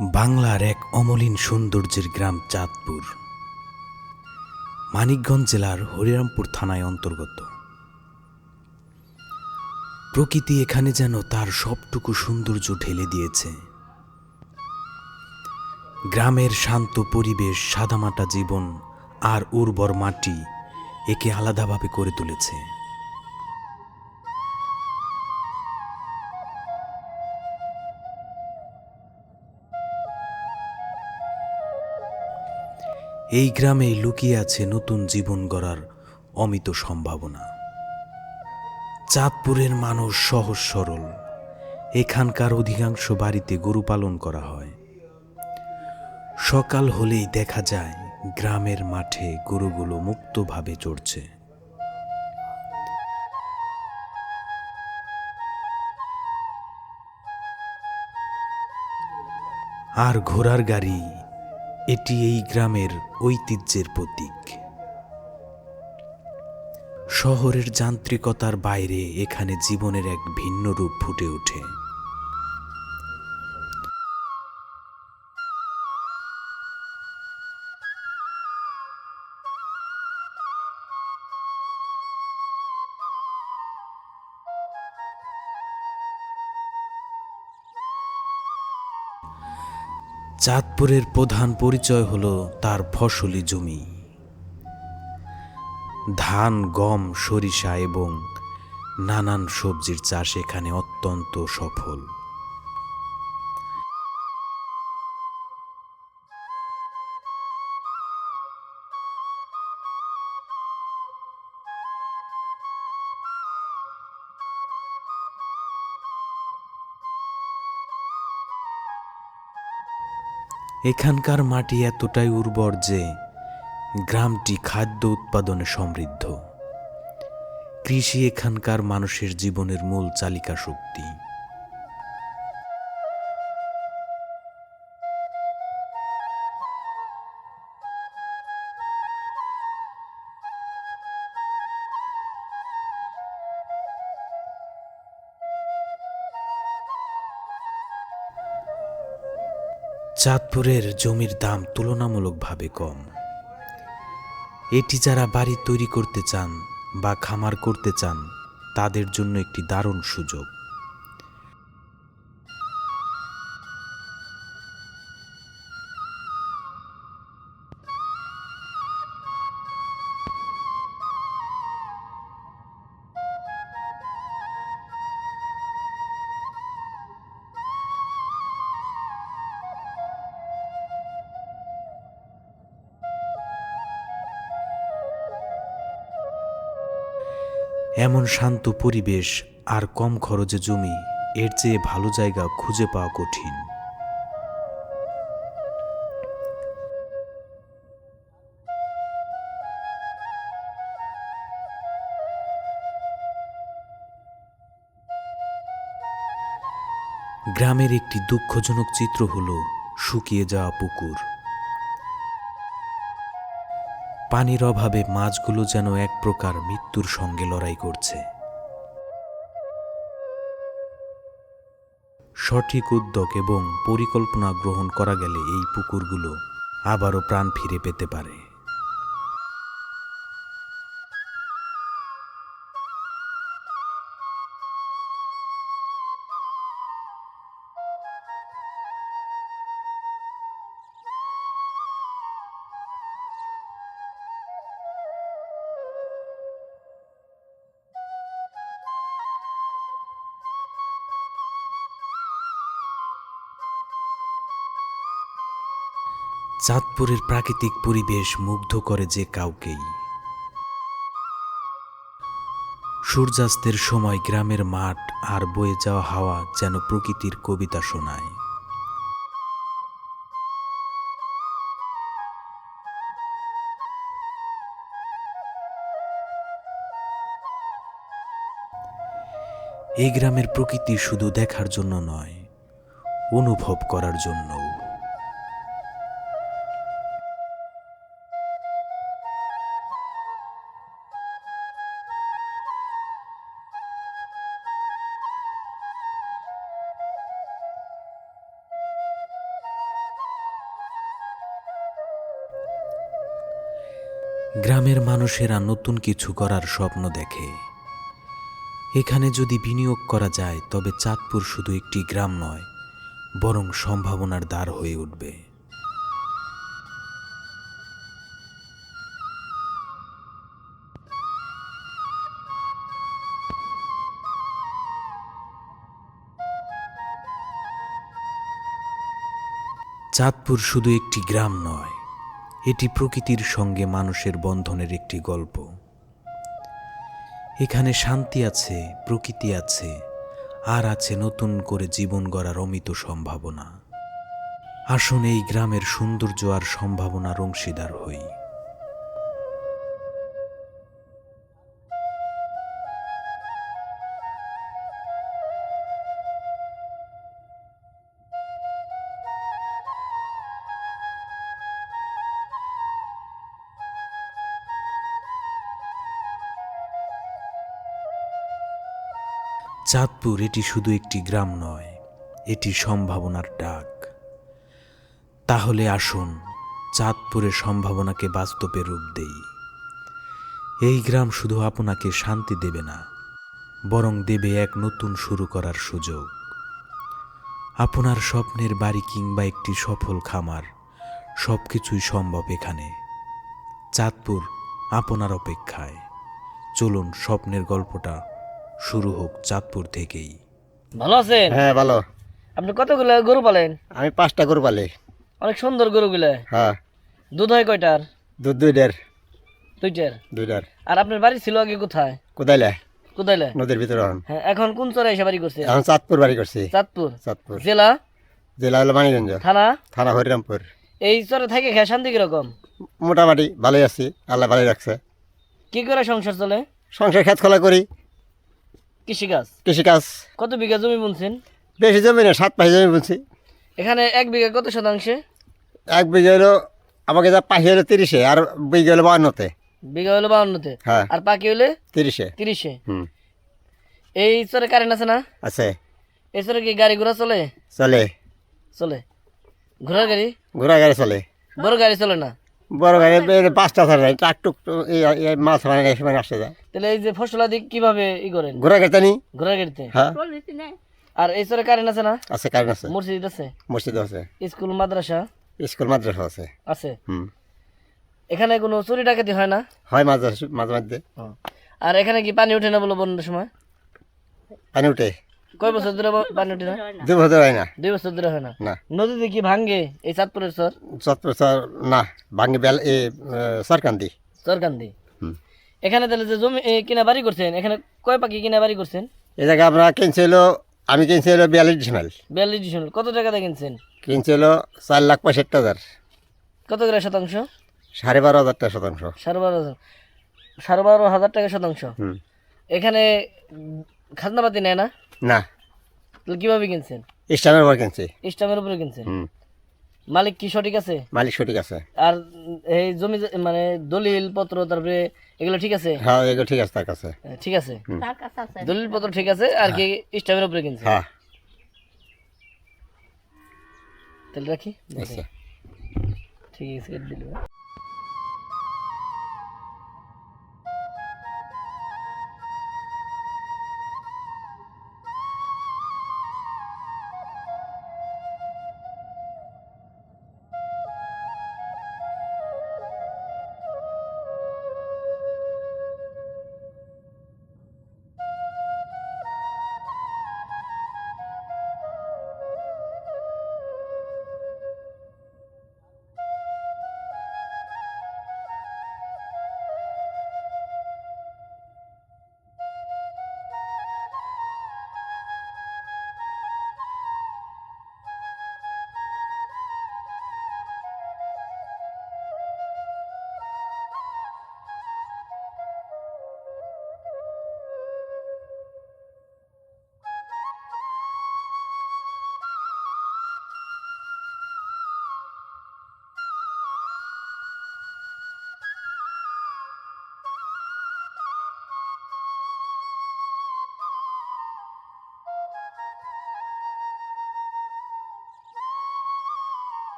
বাংলার এক অমলিন সৌন্দর্যের গ্রাম চাঁদপুর। মানিকগঞ্জ জেলার হরিরামপুর থানায় অন্তর্গত। প্রকৃতি এখানে যেন তার সবটুকু সৌন্দর্য ঢেলে দিয়েছে। গ্রামের শান্ত পরিবেশ, সাদামাটা জীবন আর উর্বর মাটি একে আলাদাভাবে করে তুলেছে। এই গ্রামে লুকিয়ে আছে নতুন জীবন গড়ার অমিত সম্ভাবনা। চাঁদপুরের মানুষ সহজ সরল। এখানকার অধিকাংশ বাড়িতে গরু পালন করা হয়। সকাল হলেই দেখা যায় গ্রামের মাঠে গরুগুলো মুক্তভাবে চড়ছে। আর ঘোড়ার গাড়ি এটি এই গ্রামের ঐতিহ্যের প্রতীক। শহরের যান্ত্রিকতার বাইরে এখানে জীবনের এক ভিন্ন রূপ ফুটে ওঠে। চাঁদপুরের প্রধান পরিচয় হলো তার ফসলি জমি। ধান, গম, সরিষা এবং নানান সবজির চাষ এখানে অত্যন্ত সফল। এখানকার মাটি এতটাই উর্বর যে গ্রামটি খাদ্য উৎপাদনে সমৃদ্ধ। কৃষি এখানকার মানুষের জীবনের মূল চালিকা শক্তি চাঁদপুরের জমির দাম তুলনামূলকভাবে কম। এটি যারা বাড়ি তৈরি করতে চান বা খামার করতে চান, তাদের জন্য একটি দারুণ সুযোগ। এমন শান্ত পরিবেশ আর কম খরচে জমি, এর চেয়ে ভালো জায়গা খুঁজে পাওয়া কঠিন। গ্রামের একটি দুঃখজনক চিত্র হল শুকিয়ে যাওয়া পুকুর। পানির অভাবে মাছগুলো যেন এক প্রকার মৃত্যুর সঙ্গে লড়াই করছে। সঠিক উদ্যোগ এবং পরিকল্পনা গ্রহণ করা গেলে এই পুকুরগুলো আবারও প্রাণ ফিরে পেতে পারে। চাঁদপুরের প্রাকৃতিক পরিবেশ মুগ্ধ করে যে কাউকেই। সূর্যাস্তের সময় গ্রামের মাঠ আর বয়ে যাওয়া হাওয়া যেন প্রকৃতির কবিতা শোনায়। এই গ্রামের প্রকৃতি শুধু দেখার জন্য নয়, অনুভব করার জন্যও। গ্রামের মানুষেরা নতুন কিছু করার স্বপ্ন দেখে। এখানে যদি বিনিয়োগ করা যায়, তবে চাঁদপুর শুধু একটি গ্রাম নয়, বরং সম্ভাবনার দ্বার হয়ে উঠবে। চাঁদপুর শুধু একটি গ্রাম নয় এটি প্রকৃতির সঙ্গে মানুষের বন্ধনের একটি গল্প। এখানে শান্তি আছে, প্রকৃতি আছে, আর আছে নতুন করে জীবন গড়ার অমিত সম্ভাবনা। আসুন এই গ্রামের সৌন্দর্য আর সম্ভাবনার অংশীদার হই। চাঁদপুর এটি শুধু একটি গ্রাম নয়, এটি সম্ভাবনার ডাক। তাহলে আসুন, চাঁদপুরের সম্ভাবনাকে বাস্তবে রূপ দেই। এই গ্রাম শুধু আপনাকে শান্তি দেবে না, বরং দেবে এক নতুন শুরু করার সুযোগ। আপনার স্বপ্নের বাড়ি কিংবা একটি সফল খামার সব কিছুই সম্ভব এখানে। চাঁদপুর আপনার অপেক্ষায়। চলুন স্বপ্নের গল্পটা শুরু হোক চাঁদপুর থেকেই। ভালো আছেন? হ্যাঁ ভালো। আপনি কতগুলো গরু পালেন? আমি পাঁচটা গরু পালি। অনেক সুন্দর গরুগুলো। হ্যাঁ। দুধ হয় কয়টার? দুধ দুইটার। দুইটার? দুইটার। আর আপনার বাড়ি ছিল আগে কোথায়? কোদাইলে। কোথায় নদীর ভিতরে এখন। হ্যাঁ এখন কোন চরে এসে বাড়ি করছে? এখন চাঁদপুর বাড়ি করছি। চাঁদপুর? চাঁদপুর। জেলা? জেলা হলো মানিগঞ্জ থানা? থানা হরিরামপুর। এই চরে থেকে খেয়ে শান্তি কীরকম? মোটামুটি ভালোই আছি। আল্লাহ ভালোই রাখছে। কি করে সংসার চলে? সংসার খেত খোলা করি। কৃষিকাজ? কৃষিকাজ। কত বিঘা জমি বুনছেন? বেশি জমি না সাত পাঁচ জমি বলছি এখানে এক বিঘা কত শতাংশে? এক বিঘে হলো আমাকে যা পাহি হলো তিরিশে আর বিঘে হলো বাহান্নতে বিঘা হলো বাউন্নতে? হ্যাঁ। আর বাকি হলে তিরিশে। তিরিশে? হুম। এই চরে কারেন্ট আছে না? আছে। এই চরে কি গাড়ি ঘোড়া চলে? চলে। চলে। ঘোড়ার গাড়ি? ঘোড়া গাড়ি চলে। বড় গাড়ি চলে না? বড় গাড়ি পাঁচটা ছাড়া ট্রাক টুক মাছ মানে এই সময় আসতে যায়। তাহলে এই যে ফসলাদি কীভাবে ই করেন? ঘোড়া গাড়িটা নি? ঘোড়ার গাড়িতে? হ্যাঁ। আর এই চরে কারেন্ট আছে না? আছে কারেন্ট আছে। মসজিদ আছে? মসজিদ আছে। স্কুল মাদ্রাসা? স্কুল মাদ্রাসা আছে। আছে? হুম। এখানে কোনো চুরি ডাকাতি হয় না? হয় মাঝে মাঝে মাঝে। আর এখানে কি পানি ওঠে না বলো বন্যার সময়? পানি উঠে। কয় বছর ধরে পানি ওঠে না? দু বছর হয় না। দুই বছর ধরে হয় না? না। নদীতে কি ভাঙ্গে এই চাঁদপুরের চর চত্বর চর না ভাঙ্গি বেল এ সরকান্দি। চরকান্দি হুম। এখানে তাহলে যে জমি কিনা বাড়ি করছেন এখানে কয় পাখি কিনা বাড়ি করছেন? এই জায়গায় আমরা কিনছিল আমি কিনছিল বিয়াল্লিশ ডিসমেল বিয়াল্লিশ ডিসেম্বর। কত টাকাতে কিনছেন? কিনছিল চার লাখ পঁয়ষট্টি হাজার। কত করে শতাংশ? সাড়ে বারো হাজার টাকা শতাংশ। সাড়ে বারো হাজার। সাড়ে বারো হাজার টাকা শতাংশ। এখানে খাজনাপাতি নেয় না? না। তাহলে কীভাবে কিনছেন? স্টামের উপর কিনছি। স্টামের উপরে কিনছেন? হুম। মালিক কি সঠিক আছে? মালিক সঠিক আছে। আর এই জমি মানে দলিল পত্র তারপরে এগুলো ঠিক আছে? হ্যাঁ এগুলো ঠিক আছে তার কাছে। হ্যাঁ, ঠিক আছে। দলিল পত্র ঠিক আছে আর কি স্টামের উপরে কিনছে হ্যাঁ। তাহলে রাখি। আচ্ছা। ঠিক আছে দিল।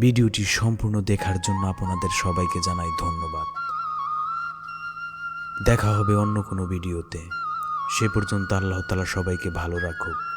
ভিডিওটি সম্পূর্ণ দেখার জন্য আপনাদের সবাইকে জানাই ধন্যবাদ। দেখা হবে অন্য কোনো ভিডিওতে। সে পর্যন্ত আল্লাহ তালা সবাইকে ভালো রাখুক।